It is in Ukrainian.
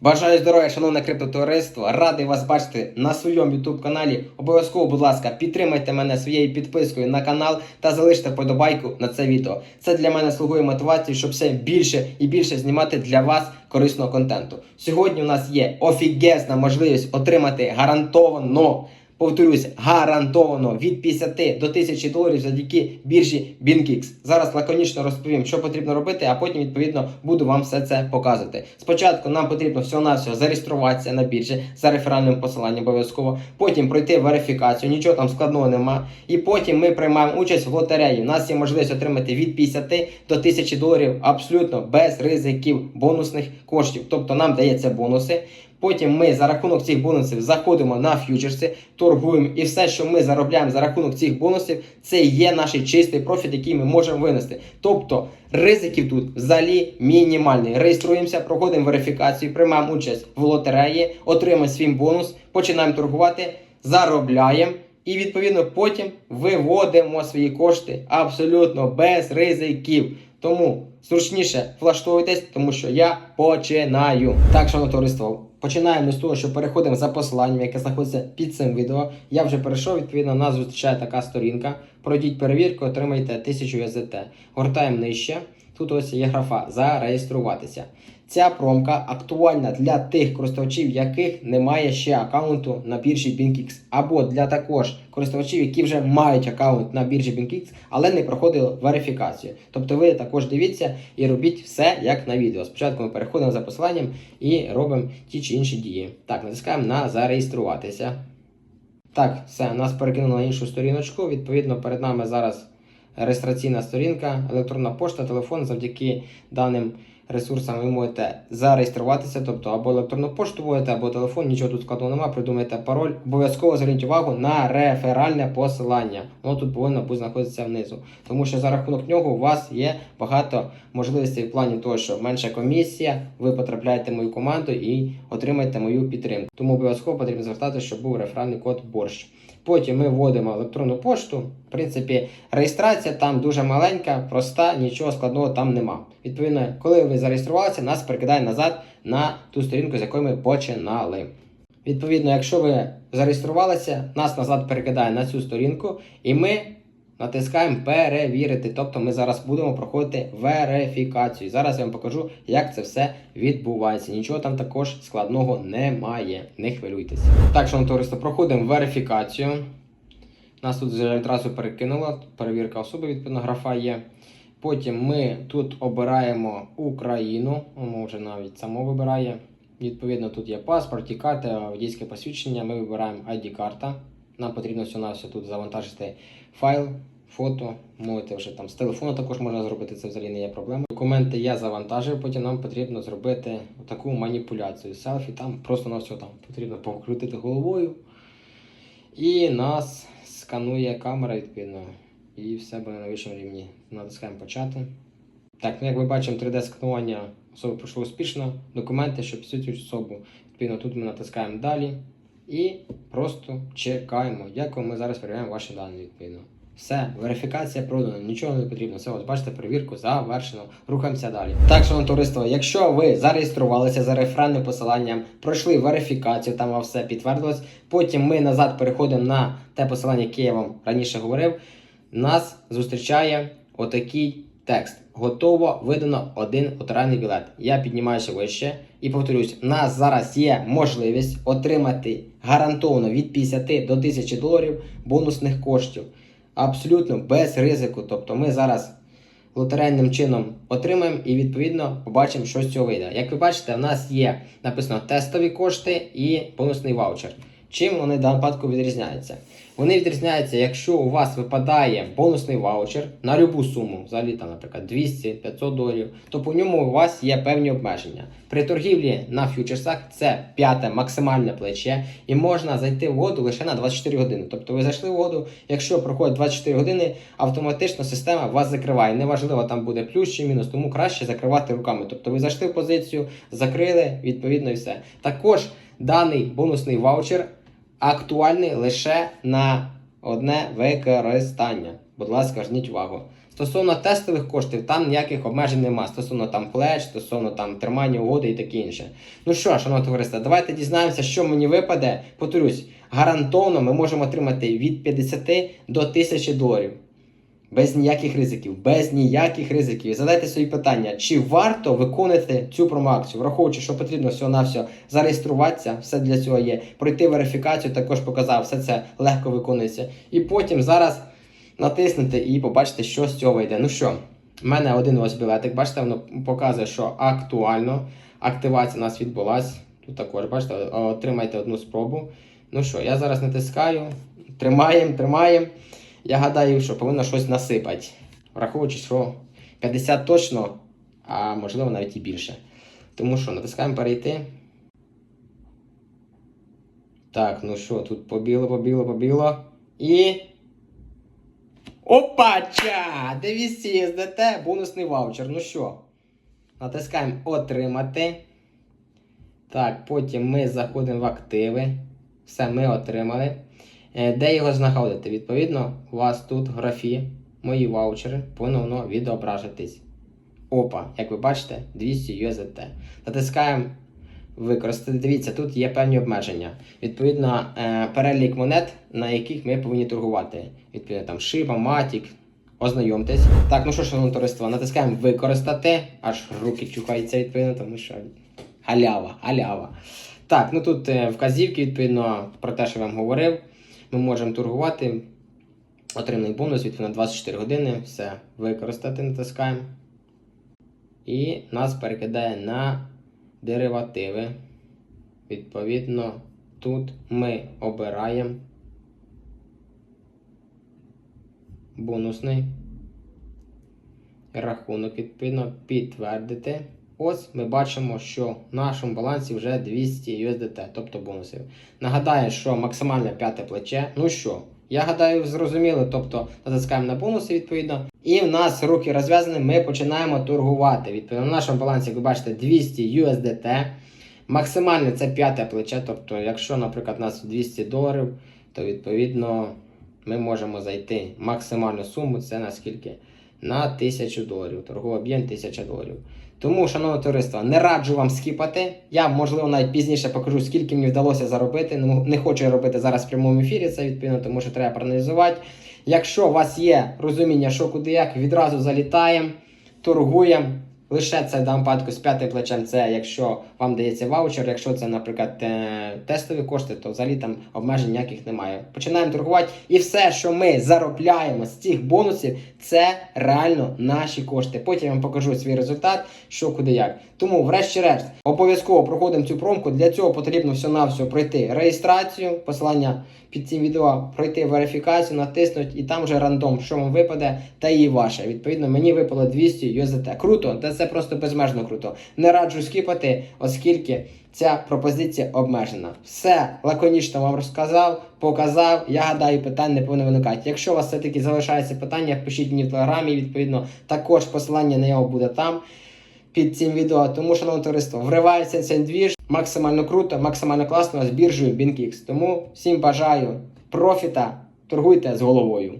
Бажаю здоров'я, шановне криптотовариство. Радий вас бачити на своєму YouTube каналі. Обов'язково, будь ласка, підтримайте мене своєю підпискою на канал та залиште подобайку на це відео. Це для мене слугує мотивацією, щоб все більше і більше знімати для вас корисного контенту. Сьогодні у нас є офігезна можливість отримати гарантовано. Повторюсь, гарантовано від 50 до 1000 доларів завдяки біржі BinKix. Зараз лаконічно розповім, що потрібно робити, а потім відповідно буду вам все це показувати. Спочатку нам потрібно всього-навсього зареєструватися на біржі за реферальним посиланням обов'язково. Потім пройти верифікацію, нічого там складного нема. І потім ми приймаємо участь в лотереї. У нас є можливість отримати від 50 до 1000 доларів абсолютно без ризиків бонусних коштів. Тобто нам дається бонуси. Потім ми за рахунок цих бонусів заходимо на ф'ючерси, торгуємо, і все, що ми заробляємо за рахунок цих бонусів, це є наш чистий профіт, який ми можемо винести. Тобто ризиків тут взагалі мінімальний. Реєструємося, проходимо верифікацію, приймаємо участь в лотереї, отримуємо свій бонус, починаємо торгувати, заробляємо. І відповідно потім виводимо свої кошти абсолютно без ризиків. Тому зручніше влаштовуйтесь, тому що я починаю. Так, шановне товариство, починаємо з того, що переходимо за посиланням, яке знаходиться під цим відео. Я вже перейшов, відповідно, нас зустрічає така сторінка. Пройдіть перевірку, отримайте 1000 USDT. Гортаємо нижче. Тут ось є графа зареєструватися. Ця промка актуальна для тих користувачів, яких немає ще аккаунту на біржі BinkX, або для також користувачів, які вже мають аккаунт на біржі BinkX, але не проходили верифікацію. Тобто ви також дивіться і робіть все як на відео. Спочатку ми переходимо за посиланням і робимо ті чи інші дії. Так, натискаємо на зареєструватися. Так, все, нас перекинуло на іншу сторіночку. Відповідно, перед нами зараз реєстраційна сторінка, електронна пошта, телефон. Завдяки даним ресурсам ви можете зареєструватися, тобто або електронну пошту вводите, або телефон, нічого тут складного немає, придумайте пароль. Обов'язково зверніть увагу на реферальне посилання. Воно тут повинно бути знаходитися внизу. Тому що за рахунок нього у вас є багато можливостей в плані того, що менша комісія, ви потрапляєте в мою команду і отримаєте мою підтримку. Тому обов'язково потрібно звертати, щоб був реферальний код борщ. Потім ми вводимо електронну пошту. В принципі, реєстрація там дуже маленька, проста, нічого складного там нема. Відповідно, коли ви зареєструвалися, нас перекидає назад на ту сторінку, з якої ми починали. Відповідно, якщо ви зареєструвалися, нас назад перекидає на цю сторінку, і ми натискаємо перевірити. Тобто ми зараз будемо проходити верифікацію. Зараз я вам покажу, як це все відбувається. Нічого там також складного немає. Не хвилюйтеся. Так, шановне товариство, проходимо верифікацію. Нас тут одразу перекинуло. Перевірка особи, відповідно, графа є. Потім ми тут обираємо Україну. Воно вже навіть само вибирає. Відповідно, тут є паспорт і карта, водійське посвідчення. Ми вибираємо ID-карта. Нам потрібно все тут завантажити файл, фото. Можете вже там з телефону також можна зробити, це взагалі не є проблема. Документи я завантажив, потім нам потрібно зробити таку маніпуляцію. Селфі там просто на все там потрібно покрутити головою. І нас сканує камера, відповідно. І все буде на вищому рівні. Натискаємо почати. Так, ну як ми бачимо, 3D-сканування особи пройшло успішно. Документи, щоб підсвічують особу. Відповідно, тут ми натискаємо далі і просто чекаємо. Дякую, ми зараз перевіряємо ваші дані відповідно. Все, верифікація продана, нічого не потрібно. Все, ось бачите, перевірку завершено. Рухаємося далі. Так, шановне товариство, якщо ви зареєструвалися за реферальним посиланням, пройшли верифікацію, там вам все підтвердилось. Потім ми назад переходимо на те посилання, яке я вам раніше говорив. Нас зустрічає отакий текст. Готово видано один лотерейний білет. Я піднімаюся вище і повторюсь, у нас зараз є можливість отримати гарантовано від 50 до 1000 доларів бонусних коштів. Абсолютно без ризику. Тобто ми зараз лотерейним чином отримаємо і відповідно побачимо, що з цього вийде. Як ви бачите, в нас є написано тестові кошти і бонусний ваучер. Чим вони в даному випадку відрізняються? Вони відрізняються, якщо у вас випадає бонусний ваучер на любу суму, взагалі там, наприклад, 200-500 доларів, то по ньому у вас є певні обмеження. При торгівлі на фьючерсах це п'яте максимальне плече, і можна зайти в воду лише на 24 години. Тобто ви зайшли в воду, якщо проходить 24 години, автоматично система вас закриває. Неважливо, там буде плюс чи мінус, тому краще закривати руками. Тобто ви зайшли в позицію, закрили, відповідно і все. Також даний бонусний ваучер актуальний лише на одне використання. Будь ласка, зверніть увагу. Стосовно тестових коштів, там ніяких обмежень нема. Стосовно там плеч, стосовно там тримання угоди і таке інше. Ну що, шановні товариство, давайте дізнаємося, що мені випаде. Повторюсь, гарантовано ми можемо отримати від 50 до 1000 доларів. Без ніяких ризиків, без ніяких ризиків. Задайте собі питання, чи варто виконати цю промоакцію, враховуючи, що потрібно всього на все зареєструватися, все для цього є. Пройти верифікацію, також показав, все це легко виконується. І потім зараз натиснути і побачите, що з цього вийде. Ну що, в мене один ось білетик, бачите, воно показує, що актуально. Активація у нас відбулась. Тут також, бачите, отримайте одну спробу. Ну що, я зараз натискаю, тримаємо, тримаємо. Я гадаю, що повинно щось насипати. Враховуючи, що 50 точно, а можливо навіть і більше. Тому що натискаємо перейти. Так, ну що, тут побіло, побіло, побіло. І. Опача! 200 СДТ, бонусний ваучер. Ну що? Натискаємо отримати. Так, потім ми заходимо в активи. Все, ми отримали. Е, Де його знаходити? Відповідно, у вас тут в графі мої ваучери повинно відображитись. Опа, як ви бачите, 200 USDT. Натискаємо використати. Дивіться, тут є певні обмеження. Відповідно, е, перелік монет, на яких ми повинні торгувати. Відповідно, там Shiba, Matic. Ознайомтесь. Так, ну що, шановне товариство, натискаємо використати. Аж руки чухаються, відповідно, тому що халява, халява. Так, ну тут е, вказівки, відповідно, про те, що я вам говорив. Ми можемо торгувати. Отриманий бонус, відповідно, 24 години. Все, використати натискаємо. І нас перекидає на деривативи. Відповідно, тут ми обираємо бонусний рахунок, відповідно, підтвердити. Ось ми бачимо, що в нашому балансі вже 200 USDT, тобто бонусів. Нагадаю, що максимальне п'яте плече. Ну що, я гадаю, зрозуміли, тобто натискаємо на бонуси відповідно. І в нас руки розв'язані, ми починаємо торгувати. Відповідно, на нашому балансі, як ви бачите, 200 USDT. Максимальне це п'яте плече. Тобто, якщо, наприклад, у нас 200 доларів, то відповідно ми можемо зайти максимальну суму, це наскільки? На 1000 доларів. Торговий об'єм 1000 доларів. Тому, шановне товариство, не раджу вам скіпати. Я, можливо, навіть пізніше покажу, скільки мені вдалося заробити. Не хочу робити зараз в прямому ефірі, це відповідно, тому що треба проаналізувати. Якщо у вас є розуміння, що куди як, відразу залітаємо, торгуємо. Лише це в даному випадку з п'ятим плечем, це якщо вам дається ваучер, якщо це, наприклад, е, тестові кошти, то взагалі там обмежень ніяких немає. Починаємо торгувати, і все, що ми заробляємо з цих бонусів, це реально наші кошти. Потім я вам покажу свій результат, що куди як. Тому, врешті-решт, обов'язково проходимо цю промку. Для цього потрібно все-навсього пройти реєстрацію, посилання під цим відео, пройти верифікацію, натиснути, і там вже рандом, що вам випаде, та і ваше. Відповідно, мені випало 200 USDT. Круто, та це просто безмежно круто. Не раджу скіпати, оскільки ця пропозиція обмежена. Все лаконічно вам розказав, показав. Я гадаю, питань не повинно виникати. Якщо у вас все-таки залишається питання, пишіть мені в телеграмі. Відповідно, також посилання на нього буде там. Під цим відео, тому шановне товариство, вривається цей двіж максимально круто, максимально класно з біржею BinkX. Тому всім бажаю профіта, торгуйте з головою.